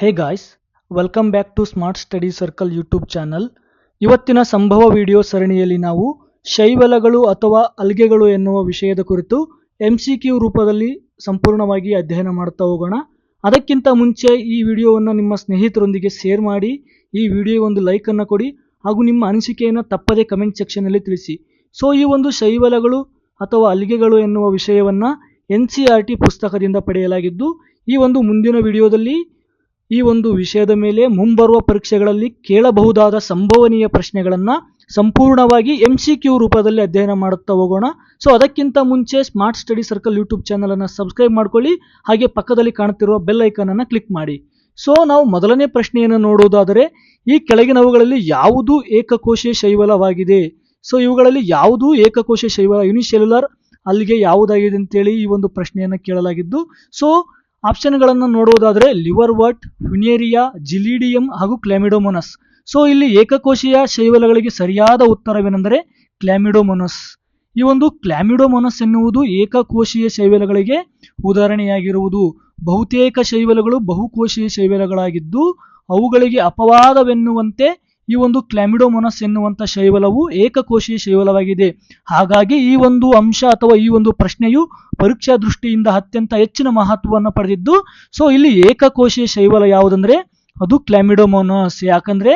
Hey guys welcome back to smart study circle YouTube channel ಇವತ್ತಿನ ಸಂಭವ video ಸರಣಿಯಲ್ಲಿ ನಾವು ಶೈವಲಗಳು ಅಥವಾ ಅಲ್ಗೆಗಳು ಎನ್ನುವ ವಿಷಯದ ಕುರಿತು ಎಂ ಸಿ ಕ್ಯೂ ರೂಪದಲ್ಲಿ ಸಂಪೂರ್ಣವಾಗಿ ಅಧ್ಯಯನ ಮಾಡ್ತಾ ಹೋಗೋಣ. ಅದಕ್ಕಿಂತ ಮುಂಚೆ ಈ ವಿಡಿಯೋವನ್ನು ನಿಮ್ಮ ಸ್ನೇಹಿತರೊಂದಿಗೆ ಶೇರ್ ಮಾಡಿ, ಈ ವಿಡಿಯೋ ಒಂದು ಲೈಕನ್ನು ಕೊಡಿ ಹಾಗೂ ನಿಮ್ಮ ಅನಿಸಿಕೆಯನ್ನು ತಪ್ಪದೇ ಕಮೆಂಟ್ ಸೆಕ್ಷನ್ನಲ್ಲಿ ತಿಳಿಸಿ. ಸೊ ಈ ಒಂದು ಶೈವಲಗಳು ಅಥವಾ ಅಲ್ಗೆಗಳು ಎನ್ನುವ ವಿಷಯವನ್ನು ಎನ್ ಸಿ ಆರ್ ಟಿ ಪುಸ್ತಕದಿಂದ ಪಡೆಯಲಾಗಿದ್ದು, ಈ ಒಂದು ಮುಂದಿನ ವಿಡಿಯೋದಲ್ಲಿ ಈ ಒಂದು ವಿಷಯದ ಮೇಲೆ ಮುಂಬರುವ ಪರೀಕ್ಷೆಗಳಲ್ಲಿ ಕೇಳಬಹುದಾದ ಸಂಭವನೀಯ ಪ್ರಶ್ನೆಗಳನ್ನು ಸಂಪೂರ್ಣವಾಗಿ ಎಂ ಸಿ ಕ್ಯೂ ರೂಪದಲ್ಲಿ ಅಧ್ಯಯನ ಮಾಡುತ್ತಾ ಹೋಗೋಣ. ಸೊ ಅದಕ್ಕಿಂತ ಮುಂಚೆ ಸ್ಮಾರ್ಟ್ ಸ್ಟಡಿ ಸರ್ಕಲ್ ಯೂಟ್ಯೂಬ್ ಚಾನಲನ್ನು ಸಬ್ಸ್ಕ್ರೈಬ್ ಮಾಡ್ಕೊಳ್ಳಿ. ಹಾಗೆ ಪಕ್ಕದಲ್ಲಿ ಕಾಣುತ್ತಿರುವ ಬೆಲ್ ಐಕನನ್ನು ಕ್ಲಿಕ್ ಮಾಡಿ. ಸೊ ನಾವು ಮೊದಲನೇ ಪ್ರಶ್ನೆಯನ್ನು ನೋಡುವುದಾದರೆ ಈ ಕೆಳಗಿನವುಗಳಲ್ಲಿ ಯಾವುದು ಏಕಕೋಶೀಯ ಶೈವಲವಾಗಿದೆ? ಸೊ ಇವುಗಳಲ್ಲಿ ಯಾವುದು ಏಕಕೋಶ ಶೈವಲ? ಯುನಿಸೆಲ್ಯುಲರ್ ಅಲ್ಲಿಗೆ ಯಾವುದಾಗಿದೆ ಅಂತೇಳಿ ಈ ಒಂದು ಪ್ರಶ್ನೆಯನ್ನು ಕೇಳಲಾಗಿದ್ದು. ಸೊ ಆಪ್ಷನ್ಗಳನ್ನು ನೋಡುವುದಾದರೆ ಲಿವರ್ ವರ್ಟ್ ಹ್ಯುನೇರಿಯಾ ಜಿಲಿಡಿಯಂ ಹಾಗೂ ಕ್ಲಾಮಿಡೋಮೊನಸ್. ಸೊ, ಇಲ್ಲಿ ಏಕಕೋಶೀಯ ಶೈವಲಗಳಿಗೆ ಸರಿಯಾದ ಉತ್ತರವೇನೆಂದರೆ ಕ್ಲಾಮಿಡೋಮೊನಸ್. ಈ ಒಂದು ಕ್ಲಾಮಿಡೋಮೊನಸ್ ಎನ್ನುವುದು ಏಕಕೋಶೀಯ ಶೈವಲಗಳಿಗೆ ಉದಾಹರಣೆಯಾಗಿರುವುದು. ಬಹುತೇಕ ಶೈವಲಗಳು ಬಹುಕೋಶೀಯ ಶೈವಲಗಳಾಗಿದ್ದು, ಅವುಗಳಿಗೆ ಅಪವಾದವೆನ್ನುವಂತೆ ಈ ಒಂದು ಕ್ಲಾಮಿಡೋಮೊನಸ್ ಎನ್ನುವಂಥ ಶೈವಲವು ಏಕಕೋಶೀಯ ಶೈವಲವಾಗಿದೆ. ಹಾಗಾಗಿ ಈ ಒಂದು ಅಂಶ ಅಥವಾ ಈ ಒಂದು ಪ್ರಶ್ನೆಯು ಪರೀಕ್ಷಾ ದೃಷ್ಟಿಯಿಂದ ಅತ್ಯಂತ ಹೆಚ್ಚಿನ ಮಹತ್ವವನ್ನು ಪಡೆದಿದ್ದು, ಸೊ ಇಲ್ಲಿ ಏಕಕೋಶೀಯ ಶೈವಲ ಯಾವುದಂದ್ರೆ, ಅದು ಕ್ಲಾಮಿಡೋಮೊನಸ್. ಯಾಕಂದ್ರೆ,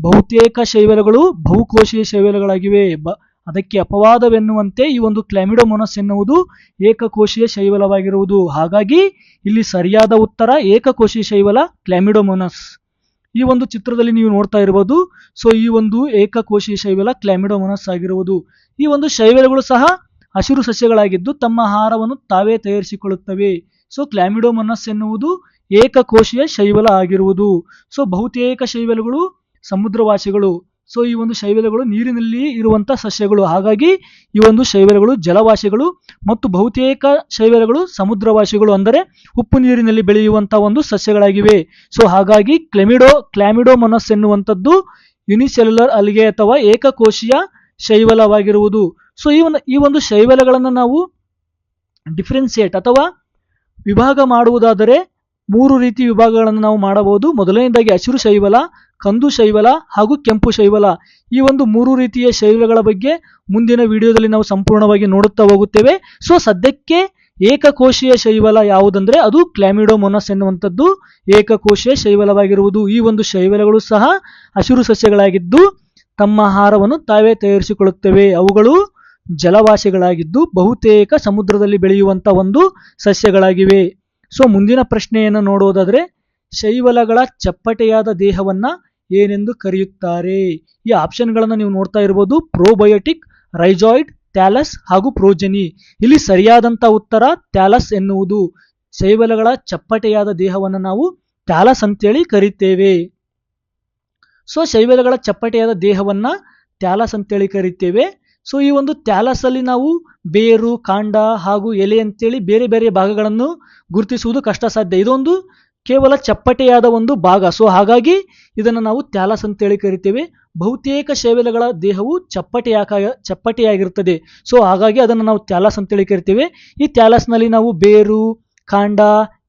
ಬಹುತೇಕ ಶೈವಲಗಳು ಬಹುಕೋಶೀಯ ಶೈವಲಗಳಾಗಿವೆ. ಬ, ಅದಕ್ಕೆ ಅಪವಾದವೆನ್ನುವಂತೆ ಈ ಒಂದು ಕ್ಲಾಮಿಡೋಮೊನಸ್ ಎನ್ನುವುದು ಏಕಕೋಶೀಯ ಶೈವಲವಾಗಿರುವುದು. ಹಾಗಾಗಿ ಇಲ್ಲಿ ಸರಿಯಾದ ಉತ್ತರ ಏಕಕೋಶೀಯ ಶೈವಲ ಕ್ಲಾಮಿಡೋಮೊನಸ್. ಈ ಒಂದು ಚಿತ್ರದಲ್ಲಿ ನೀವು ನೋಡ್ತಾ ಇರಬಹುದು ಸೊ ಈ ಒಂದು ಏಕಕೋಶೀಯ ಶೈವಲ ಕ್ಲಾಮಿಡೋಮೊನಸ್ ಆಗಿರುವುದು. ಈ ಒಂದು ಶೈವಲಗಳು ಸಹ ಹಸಿರು ಸಸ್ಯಗಳಾಗಿದ್ದು ತಮ್ಮ ಆಹಾರವನ್ನು ತಾವೇ ತಯಾರಿಸಿಕೊಳ್ಳುತ್ತವೆ. ಸೊ ಕ್ಲಾಮಿಡೋಮೊನಸ್ ಎನ್ನುವುದು ಏಕಕೋಶೀಯ ಶೈವಲ ಆಗಿರುವುದು. ಸೊ ಬಹುತೇಕ ಶೈವಲಗಳು ಸಮುದ್ರವಾಸಿಗಳು. ಸೊ ಈ ಒಂದು ಶೈವಲಗಳು ನೀರಿನಲ್ಲಿ ಇರುವಂತಹ ಸಸ್ಯಗಳು. ಹಾಗಾಗಿ ಈ ಒಂದು ಶೈವಲಗಳು ಜಲವಾಸಿಗಳು ಮತ್ತು ಬಹುತೇಕ ಶೈವಲಗಳು ಸಮುದ್ರವಾಸಿಗಳು ಅಂದರೆ ಉಪ್ಪು ನೀರಿನಲ್ಲಿ ಬೆಳೆಯುವಂತಹ ಒಂದು ಸಸ್ಯಗಳಾಗಿವೆ. ಸೊ ಹಾಗಾಗಿ ಕ್ಲೆಮಿಡೋ, ಕ್ಲಾಮಿಡೋಮೊನಸ್ ಎನ್ನುವಂಥದ್ದು ಯುನಿಸೆಲ್ಯುಲರ್ ಅಲ್ಲಿಗೆ ಅಥವಾ ಏಕಕೋಶೀಯ ಶೈವಲವಾಗಿರುವುದು. ಸೊ ಈ ಒಂದು ಈ ಒಂದು ಶೈವಲಗಳನ್ನು ನಾವು ಡಿಫ್ರೆನ್ಸಿಯೇಟ್ ಅಥವಾ ವಿಭಾಗ ಮಾಡುವುದಾದರೆ ಮೂರು ರೀತಿ ವಿಭಾಗಗಳನ್ನು ನಾವು ಮಾಡಬಹುದು. ಮೊದಲನೆಯದಾಗಿ ಹಸಿರು ಶೈವಲ ಕಂದು ಶೈವಲ ಹಾಗೂ ಕೆಂಪು ಶೈವಲ ಈ ಒಂದು ಮೂರು ರೀತಿಯ ಶೈವಲಗಳ ಬಗ್ಗೆ ಮುಂದಿನ ವಿಡಿಯೋದಲ್ಲಿ ನಾವು ಸಂಪೂರ್ಣವಾಗಿ ನೋಡುತ್ತಾ ಹೋಗುತ್ತೇವೆ. ಸೊ ಸದ್ಯಕ್ಕೆ ಏಕಕೋಶೀಯ ಶೈವಲ ಯಾವುದಂದ್ರೆ ಅದು ಕ್ಲಾಮಿಡೋಮೊನಸ್ ಎನ್ನುವಂಥದ್ದು. ಏಕಕೋಶೀಯ ಶೈವಲವಾಗಿರುವುದು ಈ ಒಂದು ಶೈವಲಗಳು ಸಹ ಹಸಿರು ಸಸ್ಯಗಳಾಗಿದ್ದು ತಮ್ಮ ಆಹಾರವನ್ನು ತಾವೇ ತಯಾರಿಸಿಕೊಳ್ಳುತ್ತವೆ. ಅವುಗಳು ಜಲವಾಸಿಗಳಾಗಿದ್ದು ಬಹುತೇಕ ಸಮುದ್ರದಲ್ಲಿ ಬೆಳೆಯುವಂತ ಒಂದು ಸಸ್ಯಗಳಾಗಿವೆ. ಸೊ ಮುಂದಿನ ಪ್ರಶ್ನೆಯನ್ನು ನೋಡುವುದಾದರೆ ಶೈವಲಗಳ ಚಪ್ಪಟೆಯಾದ ದೇಹವನ್ನ ಏನೆಂದು ಕರೆಯುತ್ತಾರೆ? ಈ ಆಪ್ಷನ್ಗಳನ್ನು ನೀವು ನೋಡ್ತಾ ಇರಬಹುದು ಪ್ರೋಬಯೋಟಿಕ್, ರೈಜಾಯ್ಡ್, ಥ್ಯಾಲಸ್ ಹಾಗೂ ಪ್ರೋಜನಿ. ಇಲ್ಲಿ ಸರಿಯಾದಂತ ಉತ್ತರ ಥ್ಯಾಲಸ್ ಎನ್ನುವುದು. ಶೈವಲಗಳ ಚಪ್ಪಟೆಯಾದ ದೇಹವನ್ನು ನಾವು ಥ್ಯಾಲಸ್ ಅಂತೇಳಿ ಕರೀತೇವೆ. ಸೊ ಶೈವಲಗಳ ಚಪ್ಪಟೆಯಾದ ದೇಹವನ್ನ ಥ್ಯಾಲಸ್ ಅಂತೇಳಿ ಕರೀತೇವೆ. ಸೊ ಈ ಒಂದು ಥ್ಯಾಲಸ್ ಅಲ್ಲಿ ನಾವು ಬೇರು, ಕಾಂಡ ಹಾಗೂ ಎಲೆ ಅಂತೇಳಿ ಬೇರೆ ಬೇರೆ ಭಾಗಗಳನ್ನು ಗುರುತಿಸುವುದು ಕಷ್ಟ ಸಾಧ್ಯ ಇದೊಂದು ಕೇವಲ ಚಪ್ಪಟೆಯಾದ ಒಂದು ಭಾಗ. ಸೊ ಹಾಗಾಗಿ ಇದನ್ನು ನಾವು ಥ್ಯಾಲಸ್ ಅಂತೇಳಿ ಕರಿತೇವೆ. ಬಹುತೇಕ ಶೈವಲಗಳ ದೇಹವು ಚಪ್ಪಟೆಯಾಕ ಚಪ್ಪಟೆಯಾಗಿರುತ್ತದೆ. ಸೊ ಹಾಗಾಗಿ ಅದನ್ನು ನಾವು ಥ್ಯಾಲಸ್ ಅಂತೇಳಿ ಕರಿತೇವೆ. ಈ ತ್ಯಾಲಸ್ನಲ್ಲಿ ನಾವು ಬೇರು, ಕಾಂಡ,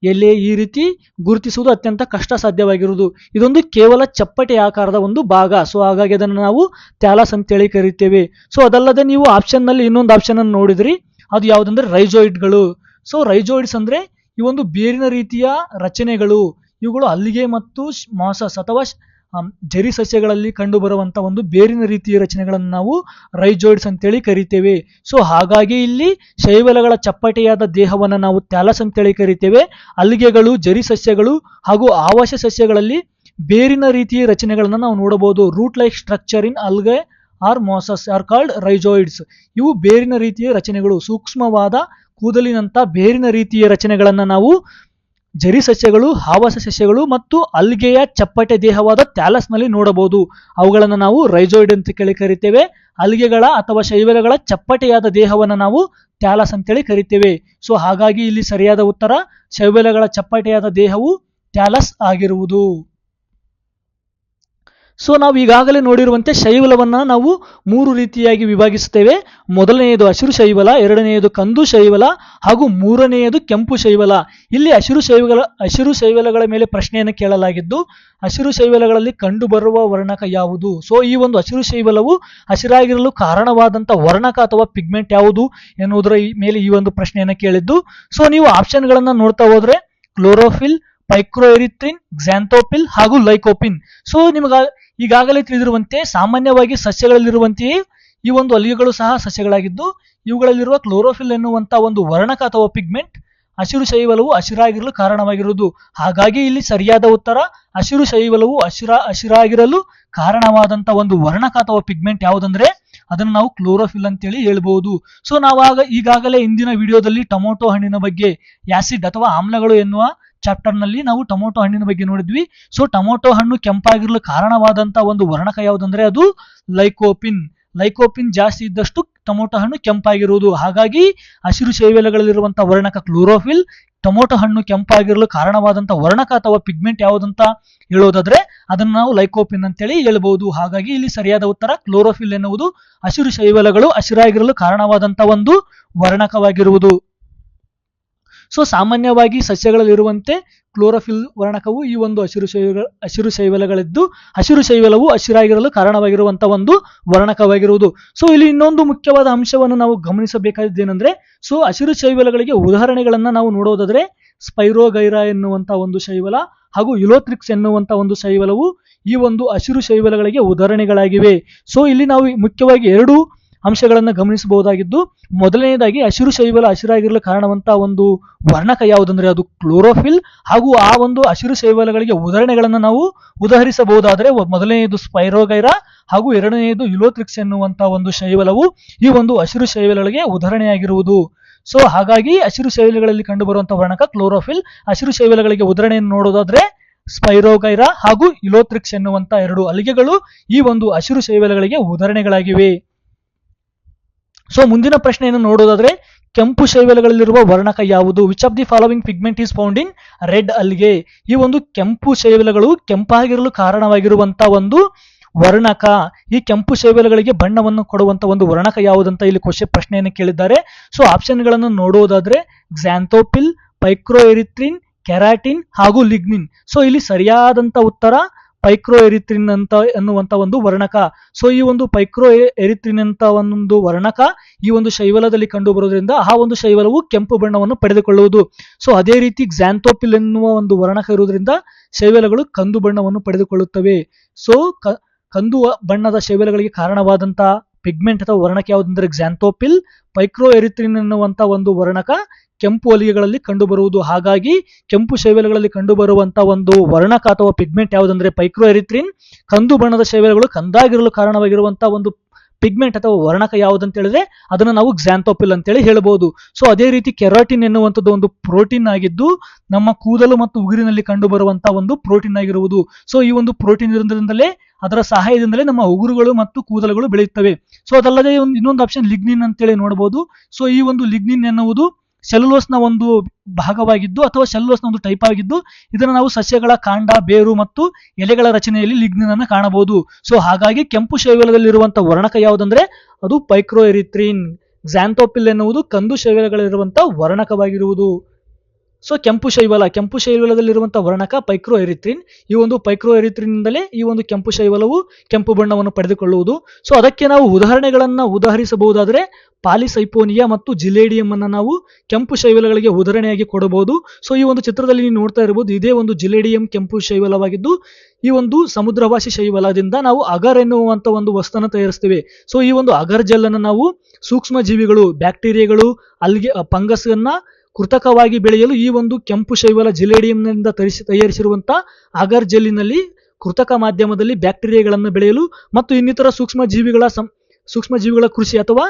ಎಲೆ ಈ ರೀತಿ ಗುರುತಿಸುವುದು ಅತ್ಯಂತ ಕಷ್ಟ ಸಾಧ್ಯವಾಗಿರುವುದು ಇದೊಂದು ಕೇವಲ ಚಪ್ಪಟೆ ಆಕಾರದ ಒಂದು ಭಾಗ. ಸೊ ಹಾಗಾಗಿ ಅದನ್ನು ನಾವು ಥ್ಯಾಲಸ್ ಅಂತೇಳಿ ಕರಿತೇವೆ. ಸೊ ಅದಲ್ಲದೆ ನೀವು ಆಪ್ಷನ್ನಲ್ಲಿ ಇನ್ನೊಂದು ಆಪ್ಷನ್ ಅನ್ನು ನೋಡಿದ್ರಿ. ಅದು ಯಾವುದಂದ್ರೆ ರೈಜೋಯಿಡ್ಗಳು. ಸೊ ರೈಜೋಯಿಡ್ಸ್ ಅಂದ್ರೆ ಈ ಒಂದು ಬೇರಿನ ರೀತಿಯ ರಚನೆಗಳು ಇವುಗಳು ಅಲ್ಲಿಗೆ ಮತ್ತು ಮಾಸಸ್ ಅಥವಾ ಜರಿ ಸಸ್ಯಗಳಲ್ಲಿ ಕಂಡು ಬರುವಂತ ಒಂದು ಬೇರಿನ ರೀತಿಯ ರಚನೆಗಳನ್ನು ನಾವು ರೈಜೋಯ್ಡ್ಸ್ ಅಂತೇಳಿ ಕರಿತೇವೆ. ಸೊ, ಹಾಗಾಗಿ ಇಲ್ಲಿ ಶೈವಲಗಳ ಚಪ್ಪಟೆಯಾದ ದೇಹವನ್ನು ನಾವು ತ್ಯಾಲಸ್ ಅಂತೇಳಿ ಕರಿತೇವೆ. ಅಲ್ಲಿಗೆಗಳು, ಜರಿ ಸಸ್ಯಗಳು ಹಾಗೂ ಆವಾಸ ಸಸ್ಯಗಳಲ್ಲಿ ಬೇರಿನ ರೀತಿಯ ರಚನೆಗಳನ್ನು ನಾವು ನೋಡಬಹುದು. Root like structure in algae are masses are called rhizoids. ಇವು ಬೇರಿನ ರೀತಿಯ ರಚನೆಗಳು. ಸೂಕ್ಷ್ಮವಾದ ಕೂದಲಿನಂತ ಬೇರಿನ ರೀತಿಯ ರಚನೆಗಳನ್ನು ನಾವು ಜರಿ ಸಸ್ಯಗಳು ಹಾವಸ ಸಸ್ಯಗಳು ಮತ್ತು ಅಲ್ಗೆಯ ಚಪ್ಪಟೆ ದೇಹವಾದ ಥ್ಯಾಲಸ್ನಲ್ಲಿ ನೋಡಬಹುದು. ಅವುಗಳನ್ನು ನಾವು ರೈಜೋಯ್ಡ್ ಅಂತ ಕೇಳಿ ಕರಿತೇವೆ. ಅಲ್ಗೆಗಳ ಅಥವಾ ಶೈವಲಗಳ ಚಪ್ಪಟೆಯಾದ ದೇಹವನ್ನು ನಾವು ಥ್ಯಾಲಸ್ ಅಂತೇಳಿ ಕರಿತೇವೆ. ಸೊ, ಹಾಗಾಗಿ ಇಲ್ಲಿ ಸರಿಯಾದ ಉತ್ತರ, ಶೈವಲಗಳ ಚಪ್ಪಟೆಯಾದ ದೇಹವು ಥ್ಯಾಲಸ್ ಆಗಿರುವುದು. ಸೊ ನಾವು ಈಗಾಗಲೇ ನೋಡಿರುವಂತೆ ಶೈವಲವನ್ನ ನಾವು ಮೂರು ರೀತಿಯಾಗಿ ವಿಭಾಗಿಸುತ್ತೇವೆ. ಮೊದಲನೆಯದು ಹಸಿರು ಶೈವಲ, ಎರಡನೆಯದು ಕಂದು ಶೈವಲ, ಹಾಗೂ ಮೂರನೆಯದು ಕೆಂಪು ಶೈವಲ. ಇಲ್ಲಿ ಹಸಿರು ಶೈವಗಳ ಹಸಿರು ಶೈವಲಗಳ ಮೇಲೆ ಪ್ರಶ್ನೆಯನ್ನು ಕೇಳಲಾಗಿದ್ದು ಹಸಿರು ಶೈವಲಗಳಲ್ಲಿ ಕಂಡುಬರುವ ವರ್ಣಕ ಯಾವುದು? ಸೊ ಈ ಒಂದು ಹಸಿರು ಶೈವಲವು ಹಸಿರಾಗಿರಲು ಕಾರಣವಾದಂಥ ವರ್ಣಕ ಅಥವಾ ಪಿಗ್ಮೆಂಟ್ ಯಾವುದು ಎನ್ನುವುದರ ಮೇಲೆ ಈ ಒಂದು ಪ್ರಶ್ನೆಯನ್ನು ಕೇಳಿದ್ದು. ಸೊ ನೀವು ಆಪ್ಷನ್ಗಳನ್ನು ನೋಡ್ತಾ ಹೋದ್ರೆ, ಕ್ಲೋರೋಫಿಲ್ ಪೈಕ್ರೋಎರಿಥ್ರಿನ್ ಕ್ಸಾಂಥೋಪಿಲ್ ಹಾಗೂ ಲೈಕೋಪಿನ್. ಸೊ ನಿಮಗ ಈಗಾಗಲೇ ತಿಳಿದಿರುವಂತೆ ಸಾಮಾನ್ಯವಾಗಿ ಸಸ್ಯಗಳಲ್ಲಿರುವಂತೆಯೇ ಈ ಒಂದು ಅಲಿಗೆಗಳು ಸಹ ಸಸ್ಯಗಳಾಗಿದ್ದು, ಇವುಗಳಲ್ಲಿರುವ ಕ್ಲೋರೋಫಿಲ್ ಎನ್ನುವಂತಹ ಒಂದು ವರ್ಣಕ ಅಥವಾ ಪಿಗ್ಮೆಂಟ್ ಹಸಿರು ಶೈವಲವು ಹಸಿರಾಗಿರಲು ಕಾರಣವಾಗಿರುವುದು. ಹಾಗಾಗಿ ಇಲ್ಲಿ ಸರಿಯಾದ ಉತ್ತರ, ಹಸಿರು ಶೈವಲವು ಹಸಿರ, ಹಸಿರಾಗಿರಲು ಕಾರಣವಾದಂತ ಒಂದು ವರ್ಣಕ ಅಥವಾ ಪಿಗ್ಮೆಂಟ್ ಯಾವುದಂದ್ರೆ ಅದನ್ನು ನಾವು ಕ್ಲೋರೋಫಿಲ್ ಅಂತೇಳಿ ಹೇಳ್ಬಹುದು ಸೊ, ನಾವಾಗ ಈಗಾಗಲೇ ಇಂದಿನ ವಿಡಿಯೋದಲ್ಲಿ ಟೊಮೊಟೊ ಹಣ್ಣಿನ ಬಗ್ಗೆ ಆಸಿಡ್ ಅಥವಾ ಆಮ್ಲಗಳು ಎನ್ನುವ ಚಾಪ್ಟರ್ನಲ್ಲಿ ನಾವು ಟೊಮೊಟೊ ಹಣ್ಣಿನ ಬಗ್ಗೆ ನೋಡಿದ್ವಿ. ಸೊ ಟೊಮೊಟೊ ಹಣ್ಣು ಕೆಂಪಾಗಿರಲು ಕಾರಣವಾದಂತ ಒಂದು ವರ್ಣಕ ಯಾವುದಂದ್ರೆ ಅದು ಲೈಕೋಪಿನ್. ಲೈಕೋಪಿನ್ ಜಾಸ್ತಿ ಇದ್ದಷ್ಟು ಟೊಮೊಟೊ ಹಣ್ಣು ಕೆಂಪಾಗಿರುವುದು. ಹಾಗಾಗಿ ಹಸಿರು ಸೇವೆಲೆಗಳಲ್ಲಿರುವಂತಹ ವರ್ಣಕ ಕ್ಲೋರೋಫಿಲ್ ಟೊಮೊಟೊ ಹಣ್ಣು ಕೆಂಪಾಗಿರಲು ಕಾರಣವಾದಂತಹ ವರ್ಣಕ ಅಥವಾ ಪಿಗ್ಮೆಂಟ್ ಯಾವುದಂತ ಹೇಳೋದಾದ್ರೆ ಅದನ್ನು ನಾವು ಲೈಕೋಪಿನ್ ಅಂತೇಳಿ ಹೇಳಬಹುದು ಹಾಗಾಗಿ ಇಲ್ಲಿ ಸರಿಯಾದ ಉತ್ತರ ಕ್ಲೋರೋಫಿಲ್ ಎನ್ನುವುದು ಹಸಿರು ಶೈವಲಗಳು ಹಸಿರಾಗಿರಲು ಕಾರಣವಾದಂತಹ ಒಂದು ವರ್ಣಕವಾಗಿರುವುದು. ಸೊ ಸಾಮಾನ್ಯವಾಗಿ ಸಸ್ಯಗಳಲ್ಲಿರುವಂತೆ ಕ್ಲೋರೋಫಿಲ್ ವರ್ಣಕವು ಈ ಒಂದು ಹಸಿರು ಶೈವ, ಹಸಿರು ಶೈವಲಗಳಿದ್ದು, ಹಸಿರು ಶೈವಲವು ಹಸಿರಾಗಿರಲು ಕಾರಣವಾಗಿರುವಂತಹ ಒಂದು ವರ್ಣಕವಾಗಿರುವುದು. ಸೊ ಇಲ್ಲಿ ಇನ್ನೊಂದು ಮುಖ್ಯವಾದ ಅಂಶವನ್ನು ನಾವು ಗಮನಿಸಬೇಕಾದ್ದೇನೆಂದ್ರೆ ಸೊ ಹಸಿರು ಶೈವಲಗಳಿಗೆ ಉದಾಹರಣೆಗಳನ್ನು ನಾವು ನೋಡೋದಾದ್ರೆ, ಸ್ಪೈರೋಗೈರಾ ಎನ್ನುವಂಥ ಒಂದು ಶೈವಲ ಹಾಗೂ ಯುಲೋತ್ರಿಕ್ಸ್ ಎನ್ನುವಂಥ ಒಂದು ಶೈವಲವು ಈ ಒಂದು ಹಸಿರು ಶೈವಲಗಳಿಗೆ ಉದಾಹರಣೆಗಳಾಗಿವೆ. ಸೊ ಇಲ್ಲಿ ನಾವು ಮುಖ್ಯವಾಗಿ ಎರಡು ಅಂಶಗಳನ್ನು ಗಮನಿಸಬಹುದಾಗಿದ್ದು, ಮೊದಲನೆಯದಾಗಿ ಹಸಿರು ಶೈವಲ ಹಸಿರಾಗಿರಲು ಕಾರಣವಂತ ಒಂದು ವರ್ಣಕ ಯಾವುದಂದ್ರೆ ಅದು ಕ್ಲೋರೋಫಿಲ್. ಹಾಗೂ ಆ ಒಂದು ಹಸಿರು ಶೈವಲಗಳಿಗೆ ಉದಾಹರಣೆಗಳನ್ನು ನಾವು ಉದಾಹರಿಸಬಹುದಾದರೆ ಮೊದಲನೆಯದು ಸ್ಪೈರೋಗೈರಾ ಹಾಗೂ ಎರಡನೆಯದು ಯುಲೋತ್ರಿಕ್ಸ್ ಎನ್ನುವಂತ ಒಂದು ಶೈವಲವು ಈ ಒಂದು ಹಸಿರು ಶೈವಲಗಳಿಗೆ ಉದಾಹರಣೆಯಾಗಿರುವುದು. ಸೊ, ಹಾಗಾಗಿ ಹಸಿರು ಶೈವಲಗಳಲ್ಲಿ ಕಂಡುಬರುವಂತಹ ವರ್ಣಕ ಕ್ಲೋರೋಫಿಲ್. ಹಸಿರು ಶೈವಲಗಳಿಗೆ ಉದಾಹರಣೆಯನ್ನು ನೋಡೋದಾದ್ರೆ ಸ್ಪೈರೋಗೈರಾ ಹಾಗೂ ಇಲೋತ್ರಿಕ್ಸ್ ಎನ್ನುವಂತ ಎರಡು ಅಲಿಗೆಗಳು ಈ ಒಂದು ಹಸಿರು ಶೈವಲಗಳಿಗೆ ಉದಾಹರಣೆಗಳಾಗಿವೆ. ಸೊ ಮುಂದಿನ ಪ್ರಶ್ನೆಯನ್ನು ನೋಡೋದಾದ್ರೆ, ಕೆಂಪು ಶೈವಲಗಳಲ್ಲಿರುವ ವರ್ಣಕ ಯಾವುದು? Which of the following pigment is found in red algae ಈ ಒಂದು ಕೆಂಪು ಶೈವಲಗಳು ಕೆಂಪಾಗಿರಲು ಕಾರಣವಾಗಿರುವಂತ ಒಂದು ವರ್ಣಕ. ಈ ಕೆಂಪು ಶೈವಲಗಳಿಗೆ ಬಣ್ಣವನ್ನು ಕೊಡುವಂತ ಒಂದು ವರ್ಣಕ ಯಾವುದಂತ ಇಲ್ಲಿ ಕ್ವಶನ್ ಪ್ರಶ್ನೆಯನ್ನು ಕೇಳಿದ್ದಾರೆ. ಸೊ ಆಪ್ಷನ್ಗಳನ್ನು ನೋಡುವುದಾದ್ರೆ ಕ್ಸಾಂಥೋಪಿಲ್ ಪೈಕ್ರೋಎರಿಥ್ರಿನ್ ಕೆರಾಟಿನ್ ಹಾಗೂ ಲಿಗ್ನಿನ್ ಸೊ ಇಲ್ಲಿ ಸರಿಯಾದಂತ ಉತ್ತರ ಪೈಕ್ರೋ ಎರಿತ್ರಿನ್ ಅಂತ ಎನ್ನುವಂತ ಒಂದು ವರ್ಣಕ. ಸೊ ಈ ಒಂದು ಪೈಕ್ರೋ ಎರಿತ್ರಿನ್ ಅಂತ ಒಂದು ವರ್ಣಕ ಈ ಒಂದು ಶೈವಲದಲ್ಲಿ ಕಂಡು ಆ ಒಂದು ಶೈವಲವು ಕೆಂಪು ಬಣ್ಣವನ್ನು ಪಡೆದುಕೊಳ್ಳುವುದು. ಸೊ ಅದೇ ರೀತಿ ಕ್ಸಾಂಥೋಪಿಲ್ ಎನ್ನುವ ಒಂದು ವರ್ಣಕ ಇರುವುದರಿಂದ ಶೈವಲಗಳು ಕಂದು ಬಣ್ಣವನ್ನು ಪಡೆದುಕೊಳ್ಳುತ್ತವೆ. ಸೊ ಕಂದು ಬಣ್ಣದ ಶೈವಲಗಳಿಗೆ ಕಾರಣವಾದಂತ ಪಿಗ್ಮೆಂಟ್ ಅಥವಾ ವರ್ಣಕ ಯಾವುದಂದ್ರೆ ಕ್ಸಾಂಥೋಪಿಲ್ ಪೈಕ್ರೋ ಎರಿಥ್ರಿನ್ ಎನ್ನುವಂತ ಒಂದು ವರ್ಣಕ ಕೆಂಪು ಅಲಿಗೆಗಳಲ್ಲಿ ಕಂಡುಬರುವುದು. ಹಾಗಾಗಿ ಕೆಂಪು ಶೈವಲಗಳಲ್ಲಿ ಕಂಡುಬರುವಂತ ಒಂದು ವರ್ಣಕ ಅಥವಾ ಪಿಗ್ಮೆಂಟ್ ಯಾವುದಂದ್ರೆ ಪೈಕ್ರೋ ಎರಿಥ್ರಿನ್ ಕಂದು ಬಣ್ಣದ ಶೈವಲಗಳು ಕಂದಾಗಿರಲು ಕಾರಣವಾಗಿರುವಂತಹ ಒಂದು ಪಿಗ್ಮೆಂಟ್ ಅಥವಾ ವರ್ಣಕ ಯಾವುದಂತ ಹೇಳಿದ್ರೆ ಅದನ್ನು ನಾವು ಕ್ಸಾಂಥೋಪಿಲ್ ಅಂತೇಳಿ ಹೇಳಬಹುದು ಸೊ ಅದೇ ರೀತಿ ಕೆರಾಟಿನ್ ಎನ್ನುವಂಥದ್ದು ಒಂದು ಪ್ರೋಟೀನ್ ಆಗಿದ್ದು ನಮ್ಮ ಕೂದಲು ಮತ್ತು ಉಗುರಿನಲ್ಲಿ ಕಂಡುಬರುವಂತಹ ಒಂದು ಪ್ರೋಟೀನ್ ಆಗಿರುವುದು. ಸೊ ಈ ಒಂದು ಪ್ರೋಟೀನ್ ಇರೋದ್ರಿಂದಲೇ ಅದರ ಸಹಾಯದಿಂದಲೇ ನಮ್ಮ ಉಗುರುಗಳು ಮತ್ತು ಕೂದಲುಗಳು ಬೆಳೆಯುತ್ತವೆ. ಸೊ ಅದಲ್ಲದೆ ಇನ್ನೊಂದು ಆಪ್ಷನ್ ಲಿಗ್ನಿನ್ ಅಂತೇಳಿ ನೋಡಬಹುದು ಸೊ ಈ ಒಂದು ಲಿಗ್ನಿನ್ ಎನ್ನುವುದು ಸೆಲ್ಯುಲೋಸ್ನ ಒಂದು ಭಾಗವಾಗಿದ್ದು ಅಥವಾ ಸೆಲ್ಯುಲೋಸ್ನ ಒಂದು ಟೈಪ್ ಆಗಿದ್ದು, ಇದನ್ನು ನಾವು ಸಸ್ಯಗಳ ಕಾಂಡ, ಬೇರು ಮತ್ತು ಎಲೆಗಳ ರಚನೆಯಲ್ಲಿ ಲಿಗ್ನಿನ್ ಅನ್ನು ಕಾಣಬಹುದು. ಸೊ ಹಾಗಾಗಿ ಕೆಂಪು ಶೈವಲದಲ್ಲಿರುವಂತಹ ವರ್ಣಕ ಯಾವುದಂದ್ರೆ, ಅದು ಪೈಕ್ರೋ ಎರಿಥ್ರೀನ್ ಕ್ಸಾಂಥೋಪಿಲ್ ಎನ್ನುವುದು ಕಂದು ಶೈವಲಗಳಿರುವಂತಹ ವರ್ಣಕವಾಗಿರುವುದು. ಸೊ ಕೆಂಪು ಶೈವಲ, ಕೆಂಪು ಶೈವಲದಲ್ಲಿರುವಂತಹ ವರ್ಣಕ ಪೈಕ್ರೋ ಎರಿಥ್ರಿನ್ ಈ ಒಂದು ಪೈಕ್ರೋ ಎರಿಥ್ರಿನಿಂದಲೇ ಈ ಒಂದು ಕೆಂಪು ಶೈವಲವು ಕೆಂಪು ಬಣ್ಣವನ್ನು ಪಡೆದುಕೊಳ್ಳುವುದು. ಸೊ ಅದಕ್ಕೆ ನಾವು ಉದಾಹರಣೆಗಳನ್ನು ಉದಾಹರಿಸಬಹುದಾದರೆ ಪಾಲಿಸೈಪೋನಿಯಾ ಮತ್ತು ಜಿಲೇಡಿಯಂ ಅನ್ನ ನಾವು ಕೆಂಪು ಶೈವಲಗಳಿಗೆ ಉದಾಹರಣೆಯಾಗಿ ಕೊಡಬಹುದು. ಸೊ ಈ ಒಂದು ಚಿತ್ರದಲ್ಲಿ ನೀವು ನೋಡ್ತಾ ಇರಬಹುದು, ಇದೇ ಒಂದು ಜಿಲೇಡಿಯಂ ಕೆಂಪು ಶೈವಲವಾಗಿದ್ದು, ಈ ಒಂದು ಸಮುದ್ರವಾಸಿ ಶೈವಲದಿಂದ ನಾವು ಅಗರ್ ಎನ್ನುವಂತ ಒಂದು ವಸ್ತುವನ್ನು ತಯಾರಿಸ್ತೇವೆ. ಸೊ ಈ ಒಂದು ಅಗರ್ ಜೆಲ್ ಅನ್ನು ನಾವು ಸೂಕ್ಷ್ಮ ಜೀವಿಗಳು ಬ್ಯಾಕ್ಟೀರಿಯಾಗಳು ಅಲ್ಲಿಗೆ ಫಂಗಸ್ ಅನ್ನ ಕೃತಕವಾಗಿ ಬೆಳೆಯಲು ಈ ಒಂದು ಕೆಂಪು ಶೈವಲ ಜಿಲೇಡಿಯಂನಿಂದ ತರಿಸಿ ತಯಾರಿಸಿರುವಂತಹ ಅಗರ್ ಜೆಲ್ಲಿನಲ್ಲಿ ಕೃತಕ ಮಾಧ್ಯಮದಲ್ಲಿ ಬ್ಯಾಕ್ಟೀರಿಯಾಗಳನ್ನು ಬೆಳೆಯಲು ಮತ್ತು ಇನ್ನಿತರ ಸೂಕ್ಷ್ಮ ಜೀವಿಗಳ ಸಂ ಸೂಕ್ಷ್ಮ ಜೀವಿಗಳ ಕೃಷಿ ಅಥವಾ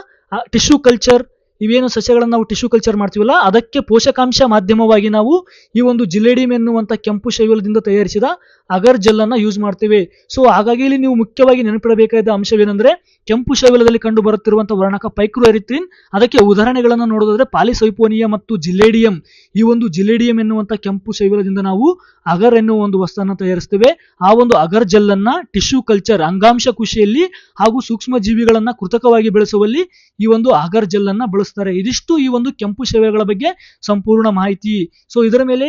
ಟಿಶ್ಯೂ ಕಲ್ಚರ್ ಇವೇನು ಸಸ್ಯಗಳನ್ನು ನಾವು ಟಿಶ್ಯೂ ಕಲ್ಚರ್ ಮಾಡ್ತೀವಲ್ಲ, ಅದಕ್ಕೆ ಪೋಷಕಾಂಶ ಮಾಧ್ಯಮವಾಗಿ ನಾವು ಈ ಒಂದು ಜಿಲೇಡಿಮ್ ಎನ್ನುವಂಥ ಕೆಂಪು ಶೈವಲದಿಂದ ತಯಾರಿಸಿದ ಅಗರ್ ಜೆಲ್ ಅನ್ನ ಯೂಸ್ ಮಾಡ್ತೇವೆ. ಸೊ ಹಾಗಾಗಿ ಇಲ್ಲಿ ನೀವು ಮುಖ್ಯವಾಗಿ ನೆನಪಿಡಬೇಕಾದ ಅಂಶವೇನೆಂದ್ರೆ, ಕೆಂಪು ಶೈವಲದಲ್ಲಿ ಕಂಡು ಬರುತ್ತಿರುವಂತಹ ವರ್ಣಕ ಪೈಕ್ರೋ ಎರಿಥ್ರಿನ್ ಅದಕ್ಕೆ ಉದಾಹರಣೆಗಳನ್ನು ನೋಡೋದಾದ್ರೆ ಪಾಲಿಸೈಪೋನಿಯಾ ಮತ್ತು ಜಿಲೇಡಿಯಂ. ಈ ಒಂದು ಜಿಲೇಡಿಯಂ ಎನ್ನುವಂತ ಕೆಂಪು ಶೈವಲದಿಂದ ನಾವು ಅಗರ್ ಎನ್ನುವ ಒಂದು ವಸ್ತುವನ್ನು ತಯಾರಿಸ್ತೇವೆ. ಆ ಒಂದು ಅಗರ್ ಜೆಲ್ ಅನ್ನ ಟಿಶ್ಯೂ ಕಲ್ಚರ್ ಅಂಗಾಂಶ ಕೃಷಿಯಲ್ಲಿ ಹಾಗೂ ಸೂಕ್ಷ್ಮ ಜೀವಿಗಳನ್ನ ಕೃತಕವಾಗಿ ಬೆಳೆಸುವಲ್ಲಿ ಈ ಒಂದು ಅಗರ್ ಜೆಲ್ ಅನ್ನ ಬಳಸ್ತಾರೆ ಇದಿಷ್ಟು ಈ ಒಂದು ಕೆಂಪು ಸೇವೆಗಳ ಬಗ್ಗೆ ಸಂಪೂರ್ಣ ಮಾಹಿತಿ. ಸೊ ಇದರ ಮೇಲೆ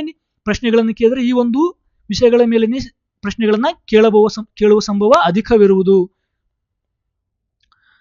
ಪ್ರಶ್ನೆಗಳನ್ನು ಕೇಳಿದ್ರೆ ಈ ಒಂದು ವಿಷಯಗಳ ಮೇಲೆ ಪ್ರಶ್ನೆಗಳನ್ನ ಕೇಳಬಹುದು ಕೇಳುವ ಸಂಭವ ಅಧಿಕವಿರುವುದು.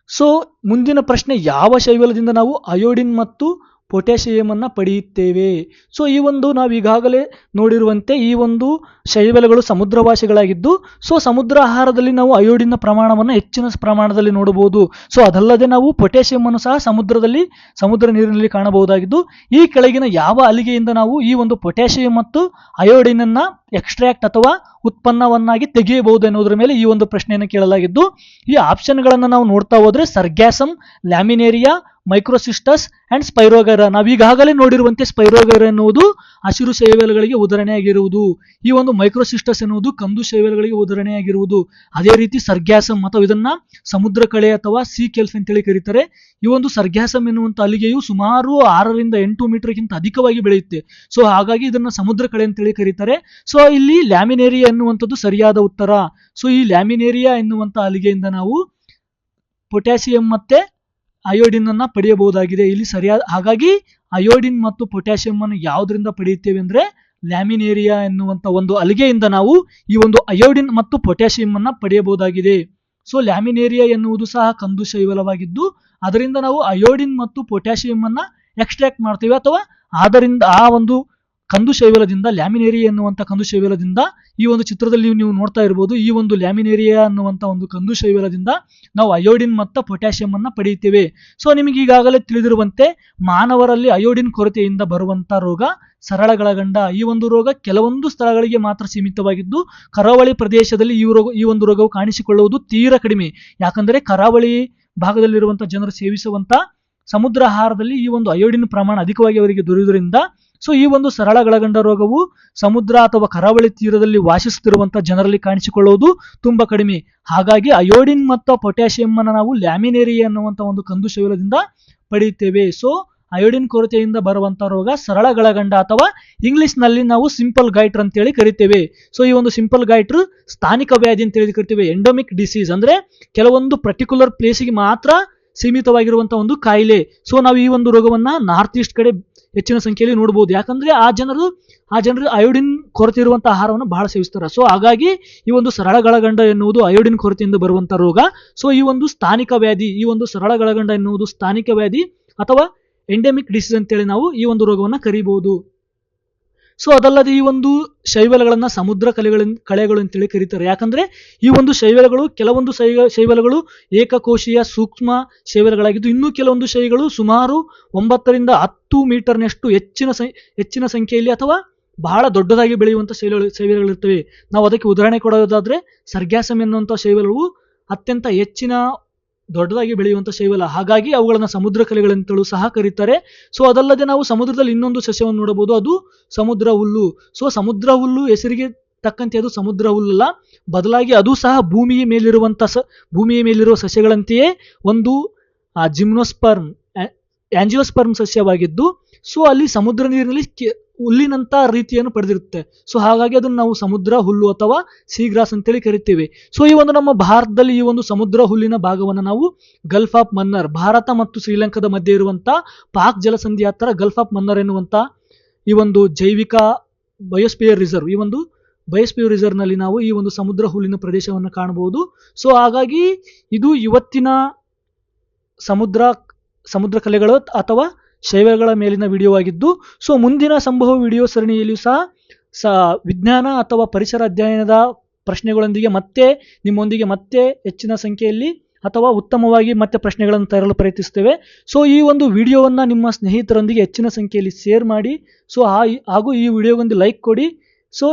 ಸೊ ಮುಂದಿನ ಪ್ರಶ್ನೆ ಯಾವ ಶೈವಲದಿಂದ ನಾವು ಅಯೋಡಿನ್ ಮತ್ತು ಪೊಟ್ಯಾಷಿಯಂ ಅನ್ನ ಪಡೆಯುತ್ತೇವೆ. ಸೊ ಈ ಒಂದು ನಾವು ಈಗಾಗಲೇ ನೋಡಿರುವಂತೆ ಈ ಒಂದು ಶೈವಲಗಳು ಸಮುದ್ರವಾಸಿಗಳಾಗಿದ್ದು ಸೊ ಸಮುದ್ರ ಆಹಾರದಲ್ಲಿ ನಾವು ಅಯೋಡಿನ ಪ್ರಮಾಣವನ್ನು ಹೆಚ್ಚಿನ ಪ್ರಮಾಣದಲ್ಲಿ ನೋಡಬಹುದು. ಸೊ ಅದಲ್ಲದೆ ನಾವು ಪೊಟ್ಯಾಷಿಯಂ ಅನ್ನು ಸಹ ಸಮುದ್ರದಲ್ಲಿ, ಸಮುದ್ರ ನೀರಿನಲ್ಲಿ ಕಾಣಬಹುದಾಗಿದ್ದು, ಈ ಕೆಳಗಿನ ಯಾವ ಅಲಿಗೆಯಿಂದ ನಾವು ಈ ಒಂದು ಪೊಟ್ಯಾಷಿಯಂ ಮತ್ತು ಅಯೋಡಿನನ್ನು ಎಕ್ಸ್ಟ್ರಾಕ್ಟ್ ಅಥವಾ ಉತ್ಪನ್ನವನ್ನಾಗಿ ತೆಗೆಯಬಹುದು ಎನ್ನುವುದರ ಮೇಲೆ ಈ ಒಂದು ಪ್ರಶ್ನೆಯನ್ನು ಕೇಳಲಾಗಿದ್ದು, ಈ ಆಪ್ಷನ್ಗಳನ್ನು ನಾವು ನೋಡ್ತಾ ಹೋದ್ರೆ ಸರ್ಗ್ಯಾಸಮ್ ಲ್ಯಾಮಿನೇರಿಯಾ ಮೈಕ್ರೋಸಿಸ್ಟಸ್ ಅಂಡ್ ಸ್ಪೈರೋಗೈರ. ನಾವು ಈಗಾಗಲೇ ನೋಡಿರುವಂತೆ ಸ್ಪೈರೋಗರ ಎನ್ನುವುದು ಹಸಿರು ಸೇವೆಲ್ಗಳಿಗೆ ಉದಾಹರಣೆಯಾಗಿರುವುದು. ಈ ಒಂದು ಮೈಕ್ರೋಸಿಸ್ಟಸ್ ಎನ್ನುವುದು ಕಂದು ಸೇವೆಲ್ಗಳಿಗೆ ಉದಾಹರಣೆಯಾಗಿರುವುದು. ಅದೇ ರೀತಿ ಸರ್ಗ್ಯಾಸಮ್ ಅಥವಾ ಇದನ್ನ ಸಮುದ್ರ ಕಳೆ ಅಥವಾ ಸಿ ಕೆಲ್ಸ್ ಅಂತೇಳಿ ಕರೀತಾರೆ. ಈ ಒಂದು ಸರ್ಗ್ಯಾಸಮ್ ಎನ್ನುವಂತ ಅಲಿಗೆಯು ಸುಮಾರು ಆರರಿಂದ ಎಂಟು ಮೀಟರ್ಗಿಂತ ಅಧಿಕವಾಗಿ ಬೆಳೆಯುತ್ತೆ. ಸೊ, ಹಾಗಾಗಿ ಇದನ್ನ ಸಮುದ್ರ ಕಳೆ ಅಂತೇಳಿ ಕರೀತಾರೆ. ಸೊ, ಇಲ್ಲಿ ಲ್ಯಾಮಿನೇರಿಯಾ ಎನ್ನುವಂಥದ್ದು ಸರಿಯಾದ ಉತ್ತರ. ಸೊ ಈ ಲ್ಯಾಮಿನೇರಿಯಾ ಎನ್ನುವಂಥ ಅಲಿಗೆಯಿಂದ ನಾವು ಪೊಟ್ಯಾಸಿಯಂ ಮತ್ತೆ ಅಯೋಡಿನ್ ಅನ್ನ ಪಡೆಯಬಹುದಾಗಿದೆ. ಇಲ್ಲಿ ಸರಿಯಾದ, ಹಾಗಾಗಿ ಅಯೋಡಿನ್ ಮತ್ತು ಪೊಟ್ಯಾಸಿಯಂ ಅನ್ನು ಯಾವುದರಿಂದ ಪಡೆಯುತ್ತೇವೆ ಅಂದ್ರೆ ಲ್ಯಾಮಿನೇರಿಯಾ ಎನ್ನುವಂತ ಒಂದು ಅಲಿಗೆಯಿಂದ ನಾವು ಈ ಒಂದು ಅಯೋಡಿನ್ ಮತ್ತು ಪೊಟ್ಯಾಸಿಯಂ ಅನ್ನ ಪಡೆಯಬಹುದಾಗಿದೆ. ಸೊ ಲ್ಯಾಮಿನೇರಿಯಾ ಎನ್ನುವುದು ಸಹ ಕಂದು ಶೈವಲವಾಗಿದ್ದು, ಅದರಿಂದ ನಾವು ಅಯೋಡಿನ್ ಮತ್ತು ಪೊಟ್ಯಾಸಿಯಂ ಅನ್ನ ಎಕ್ಸ್ಟ್ರಾಕ್ಟ್ ಮಾಡ್ತೇವೆ ಅಥವಾ ಅದರಿಂದ ಆ ಒಂದು ಕಂದು ಶೈವಲದಿಂದ ಲ್ಯಾಮಿನೇರಿಯಾ ಎನ್ನುವಂತ ಕಂದು ಶೈವಲದಿಂದ ಈ ಒಂದು ಚಿತ್ರದಲ್ಲಿ ನೀವು ನೋಡ್ತಾ ಇರಬಹುದು ಈ ಒಂದು ಲ್ಯಾಮಿನೇರಿಯಾ ಅನ್ನುವಂತ ಒಂದು ಕಂದು ಶೈವಲದಿಂದ ನಾವು ಅಯೋಡಿನ್ ಮತ್ತು ಪೊಟ್ಯಾಸಿಯಂ ಅನ್ನ ಪಡೆಯುತ್ತೇವೆ. ಸೊ ನಿಮಗೆ ಈಗಾಗಲೇ ತಿಳಿದಿರುವಂತೆ ಮಾನವರಲ್ಲಿ ಅಯೋಡಿನ್ ಕೊರತೆಯಿಂದ ಬರುವಂತ ರೋಗ ಸರಳಗಳಗಂಡ ಈ ಒಂದು ರೋಗ ಕೆಲವೊಂದು ಸ್ಥಳಗಳಿಗೆ ಮಾತ್ರ ಸೀಮಿತವಾಗಿದ್ದು, ಕರಾವಳಿ ಪ್ರದೇಶದಲ್ಲಿ ಈ ರೋಗ, ಈ ಒಂದು ರೋಗವು ಕಾಣಿಸಿಕೊಳ್ಳುವುದು ತೀರ ಕಡಿಮೆ. ಯಾಕಂದರೆ ಕರಾವಳಿ ಭಾಗದಲ್ಲಿರುವಂತಹ ಜನರು ಸೇವಿಸುವಂತ ಸಮುದ್ರ ಆಹಾರದಲ್ಲಿ ಈ ಒಂದು ಅಯೋಡಿನ್ ಪ್ರಮಾಣ ಅಧಿಕವಾಗಿ ಅವರಿಗೆ ದೊರೆಯುವುದರಿಂದ ಸೊ ಈ ಒಂದು ಸರಳ ಗಳಗಂಡ ರೋಗವು ಸಮುದ್ರ ಅಥವಾ ಕರಾವಳಿ ತೀರದಲ್ಲಿ ವಾಸಿಸುತ್ತಿರುವಂತಹ ಜನರಲ್ಲಿ ಕಾಣಿಸಿಕೊಳ್ಳುವುದು ತುಂಬಾ ಕಡಿಮೆ. ಹಾಗಾಗಿ ಅಯೋಡಿನ್ ಮತ್ತು ಪೊಟ್ಯಾಷಿಯಂ ಅನ್ನು ನಾವು ಲ್ಯಾಮಿನೇರಿ ಅನ್ನುವಂಥ ಒಂದು ಕಂದು ಶೈಲದಿಂದ ಪಡೆಯುತ್ತೇವೆ. ಸೊ ಅಯೋಡಿನ್ ಕೊರತೆಯಿಂದ ಬರುವಂತಹ ರೋಗ ಸರಳ ಗಳಗಂಡ ಅಥವಾ ಇಂಗ್ಲಿಷ್ನಲ್ಲಿ ನಾವು ಸಿಂಪಲ್ ಗೈಟ್ರ್ ಅಂತೇಳಿ ಕರಿತೇವೆ. ಸೊ ಈ ಒಂದು ಸಿಂಪಲ್ ಗೈಟ್ರ್ ಸ್ಥಾನಿಕ ವ್ಯಾಧಿ ಅಂತ ಹೇಳಿ ಕರಿತೇವೆ. ಎಂಡೋಮಿಕ್ ಡಿಸೀಸ್ ಅಂದ್ರೆ ಕೆಲವೊಂದು ಪರ್ಟಿಕ್ಯುಲರ್ ಪ್ಲೇಸಿಗೆ ಮಾತ್ರ ಸೀಮಿತವಾಗಿರುವಂತಹ ಒಂದು ಕಾಯಿಲೆ. ಸೊ ನಾವು ಈ ಒಂದು ರೋಗವನ್ನ ನಾರ್ತ್ ಈಸ್ಟ್ ಕಡೆ ಹೆಚ್ಚಿನ ಸಂಖ್ಯೆಯಲ್ಲಿ ನೋಡಬಹುದು ಯಾಕಂದ್ರೆ ಆ ಜನರು ಆ ಜನರು ಅಯೋಡಿನ್ ಕೊರತೆ ಇರುವಂಥ ಆಹಾರವನ್ನು ಬಹಳ ಸೇವಿಸ್ತಾರೆ. ಸೊ ಹಾಗಾಗಿ ಈ ಒಂದು ಸರಳಗಳಗಂಡ ಎನ್ನುವುದು ಅಯೋಡಿನ್ ಕೊರತೆಯಿಂದ ಬರುವಂಥ ರೋಗ. ಸೊ ಈ ಒಂದು ಸ್ಥಾನಿಕ ವ್ಯಾಧಿ, ಈ ಒಂದು ಸರಳಗಳಗಂಡ ಎನ್ನುವುದು ಸ್ಥಾನಿಕ ವ್ಯಾಧಿ ಅಥವಾ ಎಂಡೆಮಿಕ್ ಡಿಸೀಸ್ ಅಂತೇಳಿ ನಾವು ಈ ಒಂದು ರೋಗವನ್ನು ಕರೀಬಹುದು. ಸೊ ಅದಲ್ಲದೆ ಈ ಒಂದು ಶೈವಲಗಳನ್ನ ಸಮುದ್ರ ಕಲೆಗಳ ಕಳೆಗಳು ಅಂತೇಳಿ ಕರೀತಾರೆ. ಯಾಕಂದ್ರೆ ಈ ಒಂದು ಶೈವಲಗಳು ಕೆಲವೊಂದು ಶೈವ, ಶೈವಲಗಳು ಏಕಕೋಶೀಯ ಸೂಕ್ಷ್ಮ ಶೈವಲಗಳಾಗಿದ್ದು ಇನ್ನೂ ಕೆಲವೊಂದು ಶೈಗಳು ಸುಮಾರು ಒಂಬತ್ತರಿಂದ ಹತ್ತು ಮೀಟರ್ನಷ್ಟು ಹೆಚ್ಚಿನ ಹೆಚ್ಚಿನ ಸಂಖ್ಯೆಯಲ್ಲಿ ಅಥವಾ ಬಹಳ ದೊಡ್ಡದಾಗಿ ಬೆಳೆಯುವಂಥ ಶೈಲ ಶೈವಲಗಳಿರ್ತವೆ. ನಾವು ಅದಕ್ಕೆ ಉದಾಹರಣೆ ಕೊಡೋದಾದ್ರೆ ಸರ್ಗ್ಯಾಸಮ್ ಎನ್ನುವಂಥ ಶೈವಲವು ಅತ್ಯಂತ ಹೆಚ್ಚಿನ ದೊಡ್ಡದಾಗಿ ಬೆಳೆಯುವಂತ ಶೈವಲ. ಹಾಗಾಗಿ ಅವುಗಳನ್ನು ಸಮುದ್ರ ಕಲೆಗಳಂತಲೂ ಸಹ ಕರೀತಾರೆ. ಸೊ ಅದಲ್ಲದೆ ನಾವು ಸಮುದ್ರದಲ್ಲಿ ಇನ್ನೊಂದು ಸಸ್ಯವನ್ನು ನೋಡಬಹುದು. ಅದು ಸಮುದ್ರ ಹುಲ್ಲು. ಸೊ ಸಮುದ್ರ ಹುಲ್ಲು ಹೆಸರಿಗೆ ತಕ್ಕಂತೆ ಅದು ಸಮುದ್ರ ಹುಲ್ಲಲ್ಲ. ಬದಲಾಗಿ ಅದು ಸಹ ಭೂಮಿಯ ಮೇಲಿರುವಂಥ ಸ, ಭೂಮಿಯ ಮೇಲಿರುವ ಸಸ್ಯಗಳಂತೆಯೇ ಒಂದು ಜಿಮ್ನೋಸ್ಪರ್ಮ್ ಆಂಜಿಯೋಸ್ಪರ್ಮ್ ಸಸ್ಯವಾಗಿದ್ದು, ಸೊ, ಅಲ್ಲಿ ಸಮುದ್ರ ನೀರಿನಲ್ಲಿ ಹುಲ್ಲಿನಂತ ರೀತಿಯನ್ನು ಪಡೆದಿರುತ್ತೆ. ಸೊ ಹಾಗಾಗಿ ಅದನ್ನು ನಾವು ಸಮುದ್ರ ಹುಲ್ಲು ಅಥವಾ ಸೀಗ್ರಾಸ್ ಅಂತೇಳಿ ಕರಿತೀವಿ. ಸೊ ಈ ಒಂದು ನಮ್ಮ ಭಾರತದಲ್ಲಿ ಈ ಒಂದು ಸಮುದ್ರ ಹುಲ್ಲಿನ ಭಾಗವನ್ನು ನಾವು ಗಲ್ಫ್ ಆಫ್ ಮನ್ನರ್, ಭಾರತ ಮತ್ತು ಶ್ರೀಲಂಕಾದ ಮಧ್ಯೆ ಇರುವಂತ ಪಾಕ್ ಜಲಸಂಧಿ ಹತ್ತಿರ ಗಲ್ಫ್ ಆಫ್ ಮನ್ನರ್ ಎನ್ನುವಂತ ಈ ಒಂದು ಜೈವಿಕ ಬಯೋಸ್ಪಿಯರ್ ರಿಸರ್ವ್, ಈ ಒಂದು ಬಯೋಸ್ಪಿಯರ್ ರಿಸರ್ವ್ನಲ್ಲಿ ನಾವು ಈ ಒಂದು ಸಮುದ್ರ ಹುಲ್ಲಿನ ಪ್ರದೇಶವನ್ನು ಕಾಣಬಹುದು. ಸೊ ಹಾಗಾಗಿ ಇದು ಇವತ್ತಿನ ಸಮುದ್ರ ಸಮುದ್ರ ಕಲೆಗಳು ಅಥವಾ ಶೈವಗಳ ಮೇಲಿನ ವಿಡಿಯೋ ಆಗಿದ್ದು ಸೊ ಮುಂದಿನ ಸಂಭವ ವಿಡಿಯೋ ಸರಣಿಯಲ್ಲಿಯೂ ಸಹ, ಸ, ವಿಜ್ಞಾನ ಅಥವಾ ಪರಿಸರ ಅಧ್ಯಯನದ ಪ್ರಶ್ನೆಗಳೊಂದಿಗೆ ಮತ್ತೆ, ನಿಮ್ಮೊಂದಿಗೆ ಮತ್ತೆ ಹೆಚ್ಚಿನ ಸಂಖ್ಯೆಯಲ್ಲಿ ಅಥವಾ ಉತ್ತಮವಾಗಿ ಮತ್ತೆ ಪ್ರಶ್ನೆಗಳನ್ನು ತರಲು ಪ್ರಯತ್ನಿಸ್ತೇವೆ ಸೊ ಈ ಒಂದು ವಿಡಿಯೋವನ್ನು ನಿಮ್ಮ ಸ್ನೇಹಿತರೊಂದಿಗೆ ಹೆಚ್ಚಿನ ಸಂಖ್ಯೆಯಲ್ಲಿ ಶೇರ್ ಮಾಡಿ, ಸೊ ಹಾಗೂ ಈ ವಿಡಿಯೋಗೊಂದು ಲೈಕ್ ಕೊಡಿ. ಸೊ